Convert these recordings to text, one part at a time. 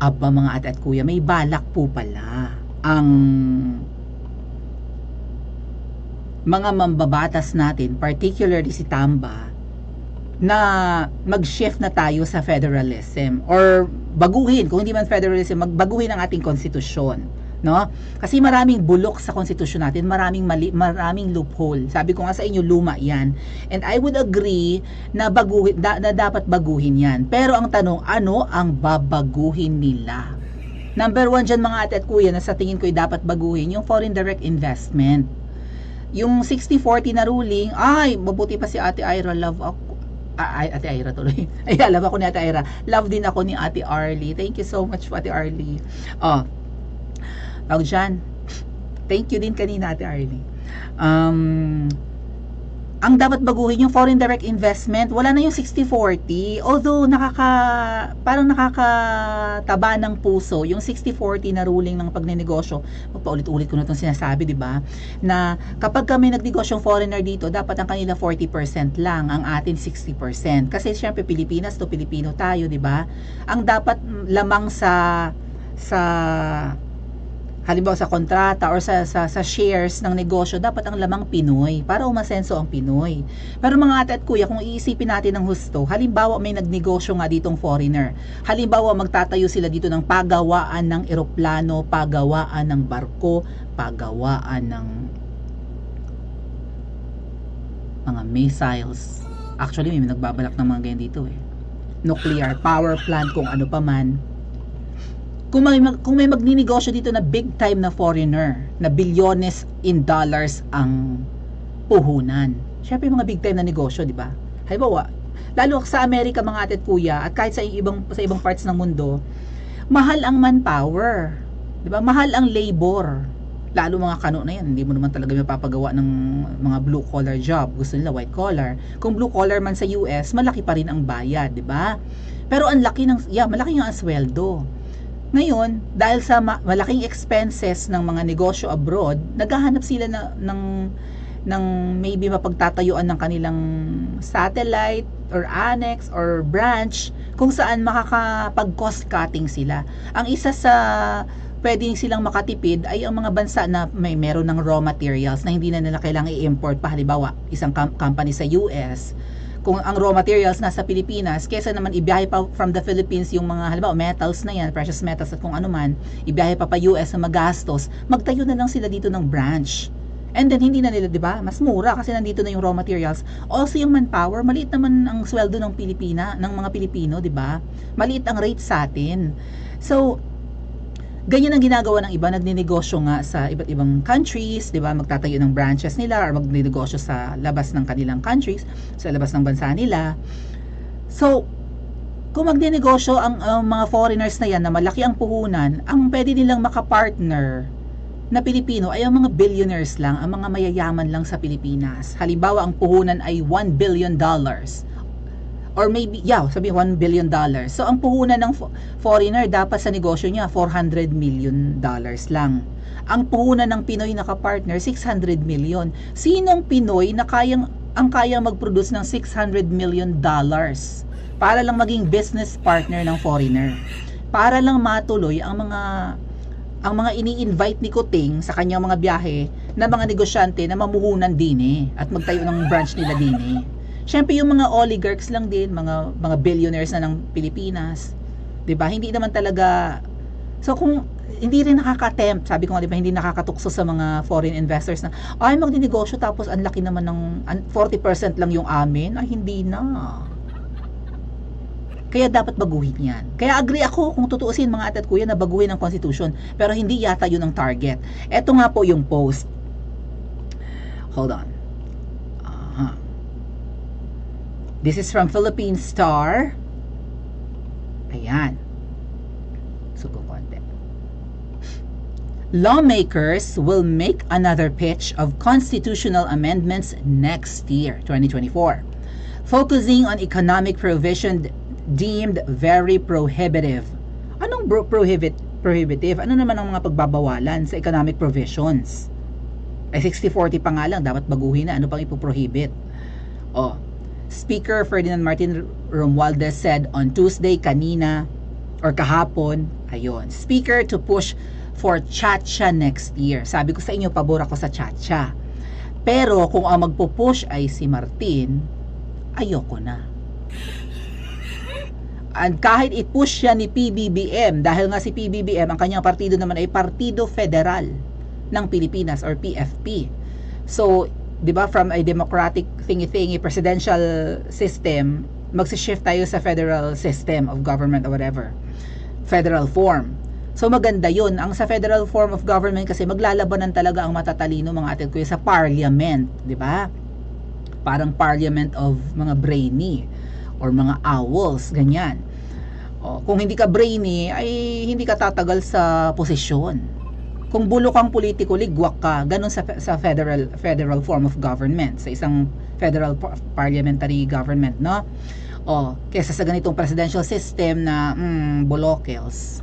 Aba mga ate at kuya, may balak po pala ang mga mambabatas natin, particularly si Tamba, na mag-shift na tayo sa federalism or baguhin, kung hindi man federalism, magbaguhin ang ating konstitusyon. No? Kasi maraming bulok sa konstitusyon natin, maraming mali, maraming loophole. Sabi ko nga sa inyo, luma 'yan. And I would agree na baguhin da, na dapat baguhin 'yan. Pero ang tanong, ano ang babaguhin nila? Number one dyan mga ate at kuya na sa tingin ko ay dapat baguhin yung foreign direct investment. Yung 60-40 na ruling, ay, mabuti pa si ate Ira, love ako. Ah, ay, ate Ira tuloy. Ay, love ako ni ate Ira. Love din ako ni ate Arlie. Thank you so much ate Arlie. Oh, tawag dyan. Thank you din kanina ate Arlie. Um, ang dapat baguhin yung foreign direct investment, wala na yung 60-40. Although nakaka parang nakakataba ng puso yung 60-40 na ruling ng pagnenegosyo. Paulit-ulit ko na itong sinasabi, 'di ba? Na kapag kami nagnegosyong foreigner dito, dapat ang kanila 40% lang, ang atin 60%. Kasi syempre Pilipinas to Pilipino tayo, 'di ba? Ang dapat lamang sa sa halimbawa sa kontrata or sa, sa, sa shares ng negosyo, dapat ang lamang Pinoy para umasenso ang Pinoy. Pero mga ate at kuya, kung iisipin natin ng husto, halimbawa may nagnegosyo nga ditong foreigner. Halimbawa magtatayo sila dito ng pagawaan ng eroplano, pagawaan ng barko, pagawaan ng mga missiles. Actually, may nagbabalak ng mga ganyan dito eh. Nuclear power plant kung ano pa man kung may, kung may magninegosyo dito na big time na foreigner, na bilyones in dollars ang puhunan. Siyempre mga big time na negosyo, di ba? Halimbawa, lalo sa Amerika mga ate at kuya, at kahit sa ibang sa ibang parts ng mundo, mahal ang manpower. Di ba? Mahal ang labor. Lalo mga kano na yan, hindi mo naman talaga mapapagawa ng mga blue collar job. Gusto nila white collar. Kung blue collar man sa US, malaki pa rin ang bayad, di ba? Pero ang laki ng, yeah, malaki nga ang sweldo. Ngayon, dahil sa ma- malaking expenses ng mga negosyo abroad, naghahanap sila na, ng ng maybe mapagtatayuan ng kanilang satellite or annex or branch kung saan makakapag cost cutting sila. Ang isa sa pwedeng silang makatipid ay ang mga bansa na may meron ng raw materials na hindi na nila kailangang i-import pa halimbawa isang com- company sa US kung ang raw materials nasa Pilipinas, kesa naman ibiyahe pa from the Philippines yung mga halimbawa metals na yan, precious metals at kung ano man, ibiyahe pa pa US na magastos, magtayo na lang sila dito ng branch. And then hindi na nila, 'di ba? Mas mura kasi nandito na yung raw materials. Also yung manpower, maliit naman ang sweldo ng Pilipina, ng mga Pilipino, 'di ba? Maliit ang rate sa atin. So, ganyan ang ginagawa ng iba, nagninegosyo nga sa iba't ibang countries, 'di ba? Magtatayo ng branches nila or magninegosyo sa labas ng kanilang countries, sa labas ng bansa nila. So, kung magninegosyo ang, ang mga foreigners na yan na malaki ang puhunan, ang pwede nilang makapartner na Pilipino ay ang mga billionaires lang, ang mga mayayaman lang sa Pilipinas. Halimbawa, ang puhunan ay 1 billion dollars. Or maybe, yeah, sabi 1 billion dollars. So, ang puhunan ng fo- foreigner dapat sa negosyo niya 400 million dollars lang. Ang puhunan ng Pinoy na kapartner 600 million. Sinong Pinoy na kayang ang kayang mag-produce ng 600 million dollars para lang maging business partner ng foreigner? Para lang matuloy ang mga ang mga ini-invite ni Kuting sa kanyang mga biyahe na mga negosyante na mamuhunan din eh at magtayo ng branch nila din eh. Siyempre yung mga oligarchs lang din, mga mga billionaires na ng Pilipinas. 'Di ba? Hindi naman talaga So kung hindi rin nakaka-tempt, sabi ko nga 'di ba, hindi nakakatukso sa mga foreign investors na ay magdinegosyo tapos ang laki naman ng an- 40% lang yung amin, ay hindi na. Kaya dapat baguhin yan. Kaya agree ako kung tutuusin mga ate at kuya na baguhin ang constitution. Pero hindi yata yun ang target. Ito nga po yung post. Hold on. Aha. This is from Philippine Star. Ayan. Sugo konti. Lawmakers will make another pitch of constitutional amendments next year, 2024, focusing on economic provision deemed very prohibitive. Anong bro- prohibit prohibitive? Ano naman ang mga pagbabawalan sa economic provisions? Ay 60-40 pa nga lang, dapat baguhin na. Ano pang ipoprohibit? Oh, Speaker Ferdinand Martin Romualdez said on Tuesday kanina or kahapon Ayun. Speaker to push for Chacha next year. Sabi ko sa inyo, pabor ako sa Chacha. Pero kung ang magpo-push ay si Martin, ayoko na. And kahit i-push siya ni PBBM, dahil nga si PBBM, ang kanyang partido naman ay Partido Federal ng Pilipinas or PFP. So, 'di ba from a democratic thingy-thingy presidential system, magsi-shift tayo sa federal system of government or whatever. Federal form. So maganda 'yun. Ang sa federal form of government kasi maglalabanan talaga ang matatalino mga atin ko sa parliament, 'di ba? Parang parliament of mga brainy or mga owls, ganyan. O, kung hindi ka brainy, ay hindi ka tatagal sa posisyon kung bulok kang politiko, ligwak ka. Ganun sa, sa federal federal form of government, sa isang federal par- parliamentary government, no? O, kesa sa ganitong presidential system na mm, bolokels.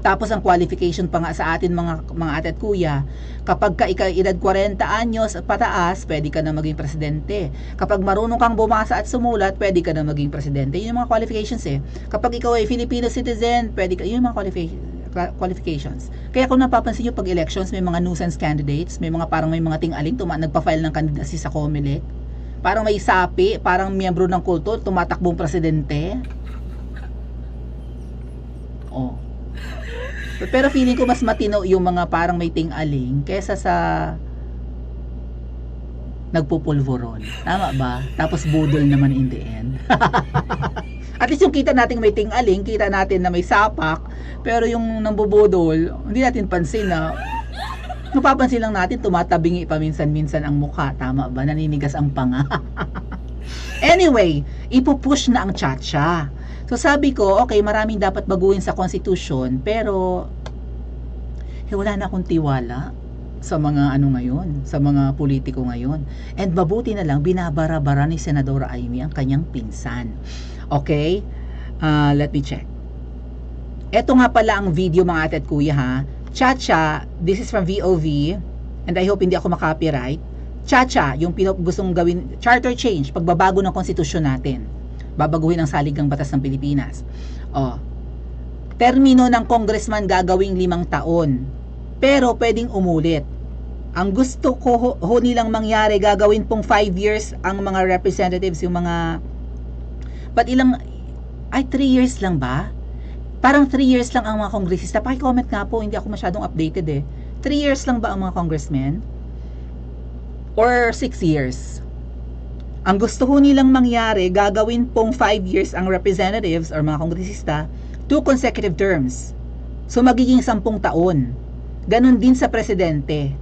Tapos ang qualification pa nga sa atin mga mga ate at kuya, kapag ka ikaw edad 40 anyos at pataas, pwede ka na maging presidente. Kapag marunong kang bumasa at sumulat, pwede ka na maging presidente. Yun yung mga qualifications eh. Kapag ikaw ay Filipino citizen, pwede ka, yun yung mga qualifications qualifications. Kaya kung napapansin nyo pag elections, may mga nuisance candidates, may mga parang may mga ting-aling tuma nagpa-file ng candidacy sa COMELEC. Parang may sapi, parang miyembro ng kulto, tumatakbong presidente. Oh. Pero feeling ko mas matino yung mga parang may ting-aling kesa sa nagpupulvoron. Tama ba? Tapos budol naman in the end. At least yung kita natin may ting-aling, kita natin na may sapak, pero yung nambubudol, hindi natin pansin na napapansin lang natin tumatabingi paminsan-minsan ang mukha. Tama ba? Naninigas ang panga. anyway, ipupush na ang chacha. So sabi ko, okay, maraming dapat baguhin sa constitution, pero eh, wala na akong tiwala sa mga ano ngayon, sa mga politiko ngayon. And mabuti na lang, binabara-bara ni Senadora Amy ang kanyang pinsan. Okay? Uh, let me check. Ito nga pala ang video mga ate at kuya ha. Chacha, this is from VOV and I hope hindi ako makopyright. Chacha, yung pinop gustong gawin, charter change, pagbabago ng konstitusyon natin. Babaguhin ang saligang batas ng Pilipinas. Oh. Termino ng congressman gagawing limang taon. Pero pwedeng umulit. Ang gusto ko ho, ho nilang mangyari, gagawin pong 5 years ang mga representatives, yung mga But ilang, ay 3 years lang ba? Parang 3 years lang ang mga kongresista. Paki-comment nga po, hindi ako masyadong updated eh. 3 years lang ba ang mga congressmen? Or 6 years? Ang gusto ho nilang mangyari, gagawin pong 5 years ang representatives or mga kongresista, 2 consecutive terms. So magiging 10 taon. Ganon din sa presidente.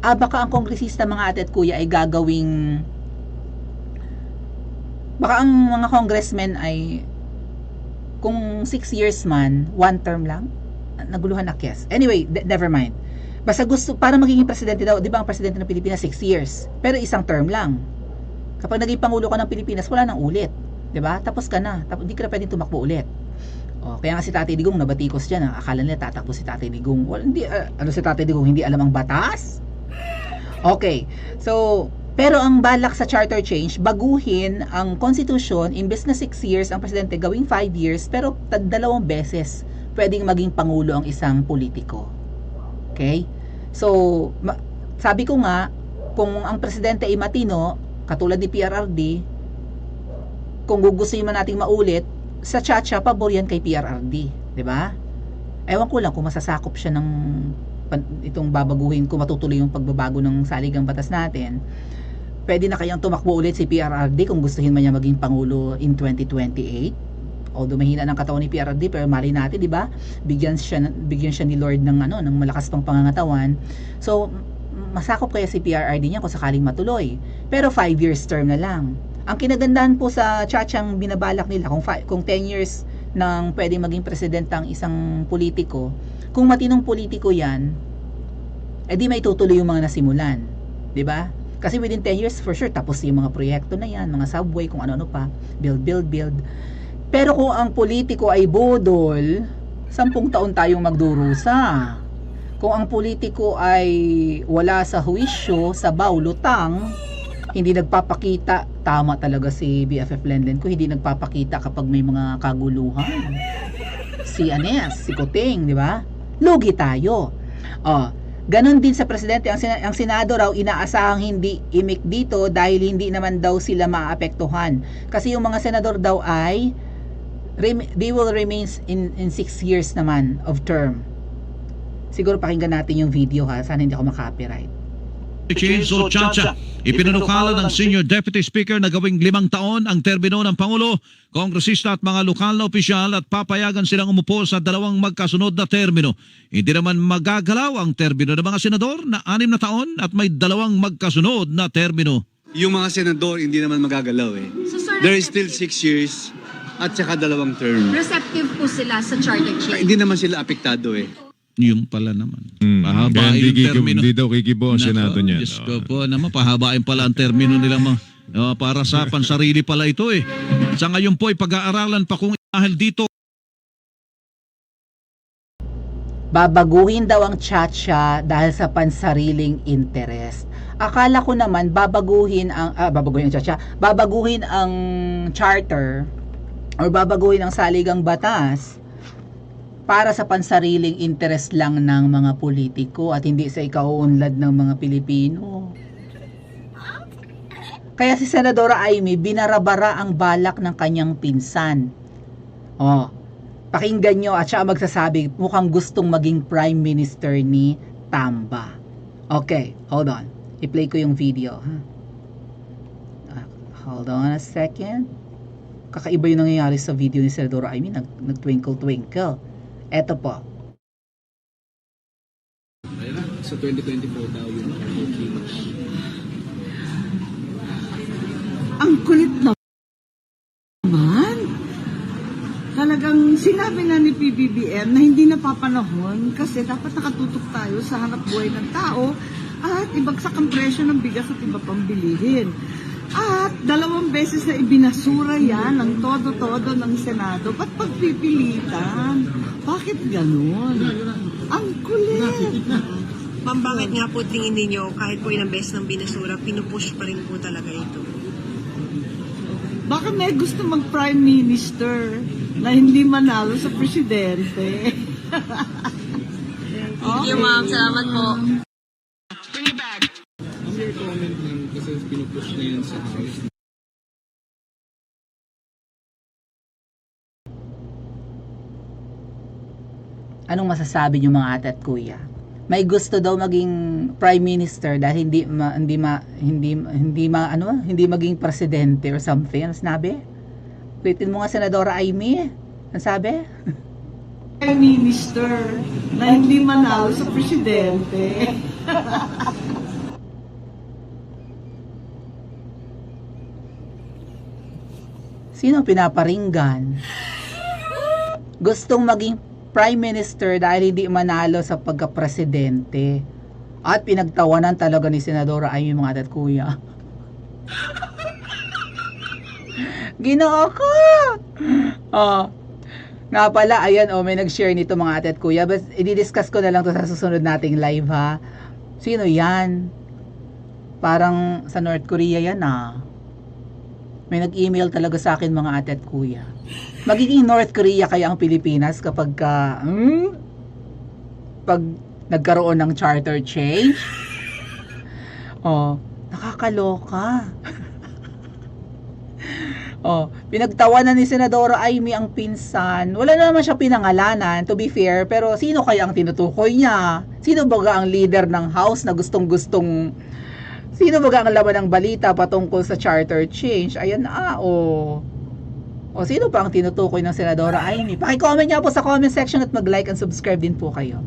Ah, baka ang kongresista mga ate at kuya ay gagawing baka ang mga congressmen ay kung 6 years man, one term lang, naguluhan na yes. Anyway, never mind. Basta gusto, para magiging presidente daw, di ba ang presidente ng Pilipinas 6 years, pero isang term lang. Kapag naging pangulo ka ng Pilipinas, wala nang ulit. Di ba? Tapos ka na. Tapos di ka na pwedeng tumakbo ulit. O, kaya nga si Tatay Digong nabatikos dyan. ah. Akala nila tatakbo si Tatay Digong. Well, hindi, ah, ano si Tatay Digong, hindi alam ang batas? Okay. So, pero ang balak sa charter change, baguhin ang constitution, imbes na 6 years, ang presidente gawing 5 years, pero dalawang beses pwedeng maging pangulo ang isang politiko. Okay? So, sabi ko nga, kung ang presidente ay matino, katulad ni PRRD, kung gugustuhin man nating maulit, sa Chacha, pabor yan kay PRRD. ba? Ewan ko lang kung masasakop siya ng itong babaguhin, kung matutuloy yung pagbabago ng saligang batas natin. Pwede na kayang tumakbo ulit si PRRD kung gustuhin man niya maging pangulo in 2028. Although mahina ng katawan ni PRRD pero mali natin, 'di ba? Bigyan siya bigyan siya ni Lord ng ano, ng malakas pang pangangatawan. So masakop kaya si PRRD niya kung sakaling matuloy. Pero 5 years term na lang. Ang kinagandahan po sa tsatsang binabalak nila kung fi- kung 10 years nang pwedeng maging presidente ang isang politiko, kung matinong politiko 'yan, edi may tutuloy yung mga nasimulan, 'di ba? Kasi within 10 years for sure tapos yung mga proyekto na 'yan, mga subway kung ano-ano pa, build build build. Pero kung ang politiko ay bodol, 10 taon tayong magdurusa. Kung ang politiko ay wala sa huwisyo, sa lutang, hindi nagpapakita, tama talaga si BFF Lenlen ko, hindi nagpapakita kapag may mga kaguluhan. si Anes, si Kuting, di ba? Lugi tayo. Oh, Ganon din sa presidente, ang, sina- ang Senado raw inaasahang hindi imik dito dahil hindi naman daw sila maapektuhan. Kasi yung mga senador daw ay rem- they will remain in, in six years naman of term. Siguro pakinggan natin yung video ha, sana hindi ako makopyright. Change o Chacha. Ipinanukala ng Senior Deputy Speaker na gawing limang taon ang termino ng Pangulo, kongresista at mga lokal na opisyal at papayagan silang umupo sa dalawang magkasunod na termino. Hindi naman magagalaw ang termino ng mga senador na anim na taon at may dalawang magkasunod na termino. Yung mga senador hindi naman magagalaw eh. So, sir, There is still six years at saka dalawang term. receptive po sila sa charter change. Hindi naman sila apektado eh. Yung pala naman. Mm, kaya hindi, yung kikib- termino. hindi daw kikibo ang Nako, Senado niyan. Diyos ko po naman, pahabain pala ang termino nila mga oh, para sa pansarili pala ito eh. Sa ngayon po ay pag-aaralan pa kung dahil dito Babaguhin daw ang chacha dahil sa pansariling interest. Akala ko naman babaguhin ang ah, babaguhin ang chacha, babaguhin ang charter or babaguhin ang saligang batas para sa pansariling interest lang ng mga politiko at hindi sa ikauunlad ng mga Pilipino. Kaya si Senadora Amy binarabara ang balak ng kanyang pinsan. Oh, pakinggan nyo at siya magsasabi mukhang gustong maging prime minister ni Tamba. Okay, hold on. I-play ko yung video. Ha? Ah, hold on a second. Kakaiba yung nangyayari sa video ni Senadora Amy. Nag, nag-twinkle-twinkle. Eto po. sa 2024 daw yung booking. Ang kulit naman. Talagang sinabi na ni PBBM na hindi napapanahon kasi dapat nakatutok tayo sa hanap buhay ng tao at ibagsak ang presyo ng bigas at iba pang bilihin. At dalawang beses na ibinasura yan ng todo-todo ng Senado. Ba't pagpipilitan? Bakit ganun? Ang kulit. Ma'am, bakit nga po tingin ninyo kahit po ilang beses ng binasura, pinupush pa rin po talaga ito? Baka may gusto mag-prime minister na hindi manalo sa presidente. Thank you, ma'am. Salamat po. Ang your comment lang kasi pinupush na yan sa House. Anong masasabi niyo mga ate at kuya? May gusto daw maging prime minister dahil hindi ma, hindi ma, hindi hindi ma, ano hindi maging presidente or something. Ano sinabi? Waitin mo nga senadora Amy. Ano sabi? Prime minister na hindi manalo sa presidente. Sino pinaparinggan? Gustong maging prime minister dahil hindi manalo sa pagka-presidente. At pinagtawanan talaga ni Senadora Amy mga ate at kuya. Ginoo ko! Oh. Nga pala, ayan, oh, may nag-share nito mga ate at kuya. But, i-discuss ko na lang to sa susunod nating live, ha? Sino yan? Parang sa North Korea yan, ah. May nag-email talaga sa akin mga ate at kuya. Magiging North Korea kaya ang Pilipinas kapag ka, hmm? Pag nagkaroon ng charter change? Oh, nakakaloka. oh, pinagtawanan ni Senadora Amy ang pinsan. Wala na naman siya pinangalanan, to be fair, pero sino kaya ang tinutukoy niya? Sino baga ang leader ng house na gustong-gustong Sino ba ang ng balita patungkol sa charter change? Ayan na, o. O sino pa ang tinutukoy ng Senadora Amy? Pakicomment niyo po sa comment section at mag-like and subscribe din po kayo.